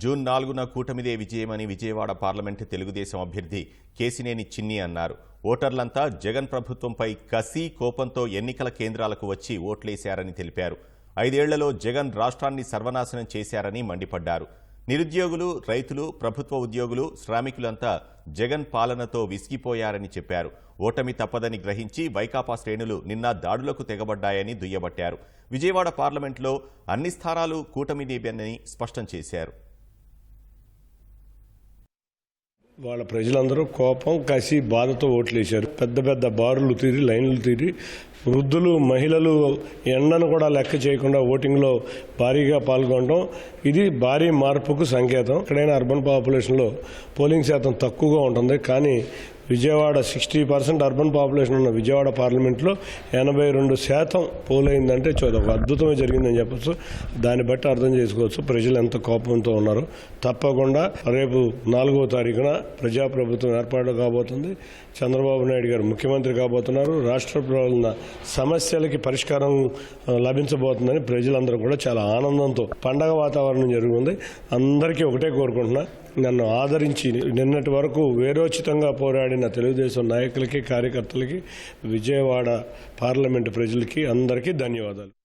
June నాలుగున కూటమిదే విజయమని విజయవాడ పార్లమెంటు తెలుగుదేశం అభ్యర్థి కేసినేని చిన్ని అన్నారు. ఓటర్లంతా జగన్ ప్రభుత్వంపై కసి కోపంతో ఎన్నికల కేంద్రాలకు వచ్చి ఓట్లేశారని తెలిపారు. ఐదేళ్ళలో జగన్ రాష్ట్రాన్ని సర్వనాశనం చేశారని మండిపడ్డారు. నిరుద్యోగులు రైతులు ప్రభుత్వ ఉద్యోగులు శ్రామికులంతా జగన్ పాలనతో విసిగిపోయారని చెప్పారు. ఓటమి తప్పదని గ్రహించి వైకాపా శ్రేణులు నిన్న దాడులకు తెగబడ్డాయని దుయ్యబట్టారు. విజయవాడ పార్లమెంట్లో అన్ని స్థానాలు కూటమిదేబని స్పష్టం చేశారు. వాళ్ళ ప్రజలందరూ కోపం కసి బాధతో ఓట్లేశారు. పెద్ద పెద్ద బారులు తీరి లైన్లు తీరి వృద్ధులు మహిళలు ఎండను కూడా లెక్క చేయకుండా ఓటింగ్లో భారీగా పాల్గొనడం ఇది భారీ మార్పుకు సంకేతం. ఎక్కడైనా అర్బన్ పాపులేషన్లో పోలింగ్ శాతం తక్కువగా ఉంటుంది. కానీ Vijayawada sixty percent urban population ఉన్న విజయవాడ పార్లమెంట్లో ఎనభై రెండు శాతం పోలైందంటే చూడ ఒక అద్భుతమే జరిగిందని చెప్పొచ్చు. దాన్ని బట్టి అర్థం చేసుకోవచ్చు ప్రజలు ఎంత కోపంతో ఉన్నారు. తప్పకుండా రేపు నాలుగో తారీఖున ప్రజాప్రభుత్వం ఏర్పాటు కాబోతుంది. చంద్రబాబు నాయుడు గారు ముఖ్యమంత్రి కాబోతున్నారు. రాష్ట్ర ఉన్న సమస్యలకి పరిష్కారం లభించబోతుందని ప్రజలందరూ కూడా చాలా ఆనందంతో పండగ వాతావరణం జరుగుతుంది. అందరికీ ఒకటే కోరుకుంటున్నా నన్ను ఆదరించి నిన్నటి వరకు వేరోచితంగా పోరాడిన తెలుగుదేశం నాయకులకి కార్యకర్తలకి విజయవాడ పార్లమెంటు ప్రజలకి అందరికీ ధన్యవాదాలు.